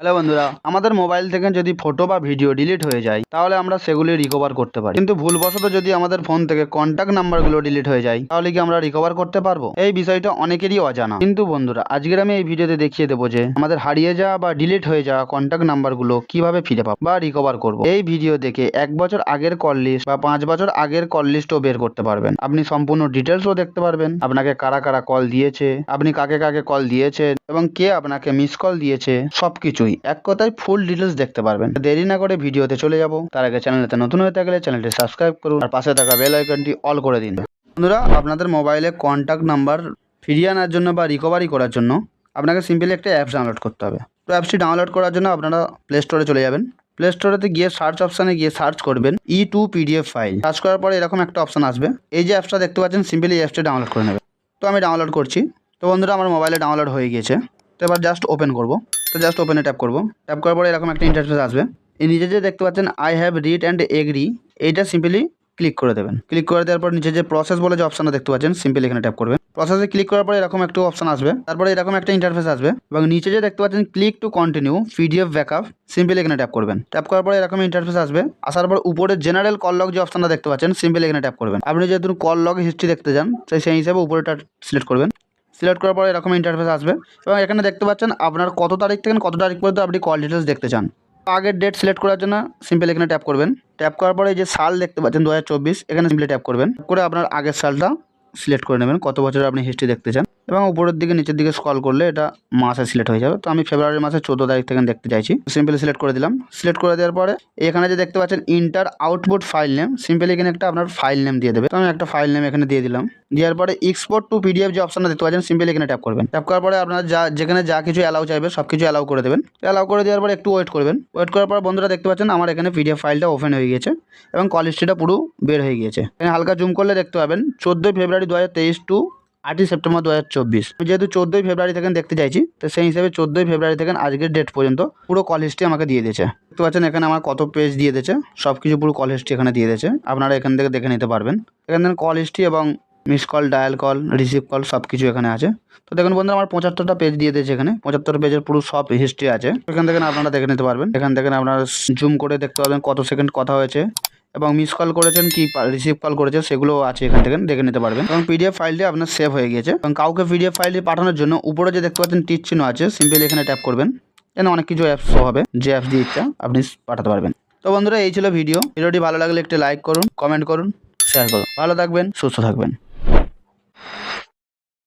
Hello বন্ধুরা, আমাদের mobile থেকে যদি ফটো বা ভিডিও ডিলিট হয়ে যায়, তাহলে আমরা সেগুলি রিকভার করতে পারি। কিন্তু ভুলবশত যদি আমাদের ফোন থেকে কন্ট্যাক্ট নাম্বারগুলো ডিলিট হয়ে যায়, তাহলে কি আমরা রিকভার করতে পারব? এই বিষয়টা অনেকেরই অজানা। কিন্তু বন্ধুরা, আজকের আমি এই ভিডিওতে দেখিয়ে দেবো যে, আমাদের হারিয়ে যাওয়া বা ডিলিট হয়ে যাওয়া কন্ট্যাক্ট নাম্বারগুলো কীভাবে ফিরে পাবো বা রিকভার করব। এই ভিডিও দেখে এক বছর আগের কল লিস্ট বা পাঁচ বছর আগের কল লিস্টও বের করতে পারবেন। আপনি সম্পূর্ণ ডিটেলসও দেখতে পারবেন। আপনাকে কারা কারা কল দিয়েছে? আপনি কাকে কাকে কল দিয়েছেন? এবং কে আপনাকে মিস কল দিয়েছে, সবকিছুই। এক কথায় ফুল ডিটেলস দেখতে পারবেন। দেরি না করে ভিডিওতে চলে যাব। তার আগে চ্যানেলতে নতুন হয়ে থাকলে চ্যানেলটি সাবস্ক্রাইব করুন। আর পাশে থাকা বেল আইকনটি অল করে দিন। বন্ধুরা, আপনাদের মোবাইলে কন্ট্যাক্ট নাম্বার ফিরিয়ে আনার জন্য বা রিকভারি করার জন্য আপনাকে সিম্পলি একটা অ্যাপস ডাউনলোড করতে হবে। তো অ্যাপসটি ডাউনলোড করার জন্য আপনারা প্লে স্টোরে চলে যাবেন। প্লে স্টোরেতে গিয়ে সার্চ অপশানে গিয়ে সার্চ করবেন E to PDF file search করার পরে এরকম একটা অপশান আসবে। এই যে অ্যাপসটা দেখতে পাচ্ছেন সিম্পলি অ্যাপসটি ডাউনলোড করে নেবেন। তো আমি ডাউনলোড করছি। তো বন্ধুরা, আমার মোবাইলে ডাউনলোড হয়ে গিয়েছে। তো এবার জাস্ট ওপেন করব। তো জাস্ট ওপেনে ট্যাপ করব। ট্যাপ করার পরে এরকম একটা ইন্টারফেস আসবে। এই নিচে যে দেখতে পাচ্ছেন I have read and agree এইটা সিম্পলি ক্লিক করে দেবেন। ক্লিক করে দেওয়ার পর নিচে যে প্রসেস বলে যে অপশানটা দেখতে পাচ্ছেন সিম্পলি এখানে ট্যাপ করবেন। প্রসেসে ক্লিক করার পরে এরকম একটা অপশান আসবে। তারপরে এরকম একটা ইন্টারফেস আসবে। এবং নিচে যে দেখতে পাচ্ছেন click to continue PDF backup simply এখানে ট্যাপ করবেন। ট্যাপ করার পরে এরকম ইন্টারফেস আসবে। আসার পর উপরে জেনারেল কল লগ যে অপশানটা দেখতে পাচ্ছেন সিম্পলি এখানে ট্যাপ করবেন। আপনি যেহেতু কল লগ হিস্ট্রি দেখতে চান, তাই সেই হিসাবে উপরেটা সিলেক্ট করবেন। সিলেক্ট করার পর এরকম ইন্টারফেস আসবে। এবং এখানে দেখতে পাচ্ছেন আপনার কত তারিখ থেকে কত তারিখ পর্যন্ত আপনি কল ডিটেলস দেখতে চান। আগের ডেট সিলেক্ট করার জন্য সিম্পল এখানে ট্যাপ করবেন। ট্যাপ করার পরে যে সাল দেখতে পাচ্ছেন দু হাজার চব্বিশ, এখানে সিম্পলি ট্যাপ করবেন। করে আপনার আগের সালটা সিলেক্ট করে নেবেন, কত বছর আপনি হিস্ট্রি দেখতে চান। এবং উপরের দিকে নিচের দিকে স্কল করলে এটা মাসে সিলেক্ট হয়ে যাবে। তো আমি ফেব্রুয়ারি মাসের চোদ্দ তারিখ থেকে দেখতে চাইছি। সিম্পলি সিলেক্ট করে দিলাম। সিলেক্ট করে দেওয়ার পরে এখানে যে দেখতে পাচ্ছেন enter output file name simply এখানে একটা আপনার ফাইল নেম দিয়ে দেবে। তো আমি একটা ফাইল নেম এখানে দিয়ে দিলাম। দেওয়ার পরে এক্সপোর্ট টু পিডিএফ যে অপশনটা দেখতে পাচ্ছেন সিম্পলি এখানে ট্যাপ করবেন। ট্যাপ করার পরে আপনার যা, যেখানে যা কিছু অ্যালাউ চাইবে, সব কিছু অ্যালাউ করে দেবেন। অ্যালাউ করে দেওয়ার পরে একটু ওয়েট করবেন। ওয়েট করার পর বন্ধুরা দেখতে পাচ্ছেন আমার এখানে পিডিএফ ফাইলটা ওপেন হয়ে গিয়েছে এবং হিস্ট্রিটা পুরো বের হয়ে গিয়েছে। এখানে হালকা জুম করলে দেখতে পাবেন, চোদ্দোই ফেব্রুয়ারি দু হাজার তেইশ টু আটই সেপ্টেম্বর দু হাজার চব্বিশ। যেহেতু চোদ্দোই ফেব্রুয়ারি থেকে দেখতে চাইছি, তো সেই হিসেবে চোদ্দোই ফেব্রুয়ারি থেকে আজকের ডেট পর্যন্ত পুরো কল হিস্ট্রি আমাকে দিয়ে দিয়েছে। দেখতে পাচ্ছেন এখানে আমার কত পেজ দিয়ে দিয়েছে সব কিছু পুরো কল হিস্ট্রি এখানে দিয়ে দিয়েছে। আপনারা এখান থেকে দেখে নিতে পারবেন। এখান থেকে কল হিস্ট্রি এবং miss call dial call receive call সব কিছু এখানে আছে। তো দেখুন বন্ধু আমার পঁচাত্তরটা পেজ দিয়ে দিয়েছে এখানে। পঁচাত্তর পেজের পুরো সব হিস্ট্রি আছে। এখান থেকে আপনারা দেখে নিতে পারবেন। এখান থেকে আপনারা জুম করে দেখতে পারবেন কত সেকেন্ড কথা হয়েছে। এবং মিস কল করেছেন কি রিসিভ কল করেছে সেগুলো আছে এখান থেকে দেখে নিতে পারবেন। এবং পিডিএফ ফাইলটি আপনার সেভ হয়ে গিয়েছে। এবং কাউকে পিডিএফ ফাইলটি পাঠানোর জন্য উপরে যে দেখতে পাচ্ছেন টিচ চিহ্ন আছে সিম্পলি এখানে ট্যাপ করবেন। এখানে অনেক কিছু অ্যাপস হবে। যে অ্যাপ দিয়ে ইচ্ছা আপনি পাঠাতে পারবেন। তো বন্ধুরা, এই ছিল ভিডিও ভিডিওটি ভালো লাগলে একটি লাইক করুন কমেন্ট করুন শেয়ার করুন। ভালো থাকবেন, সুস্থ থাকবেন।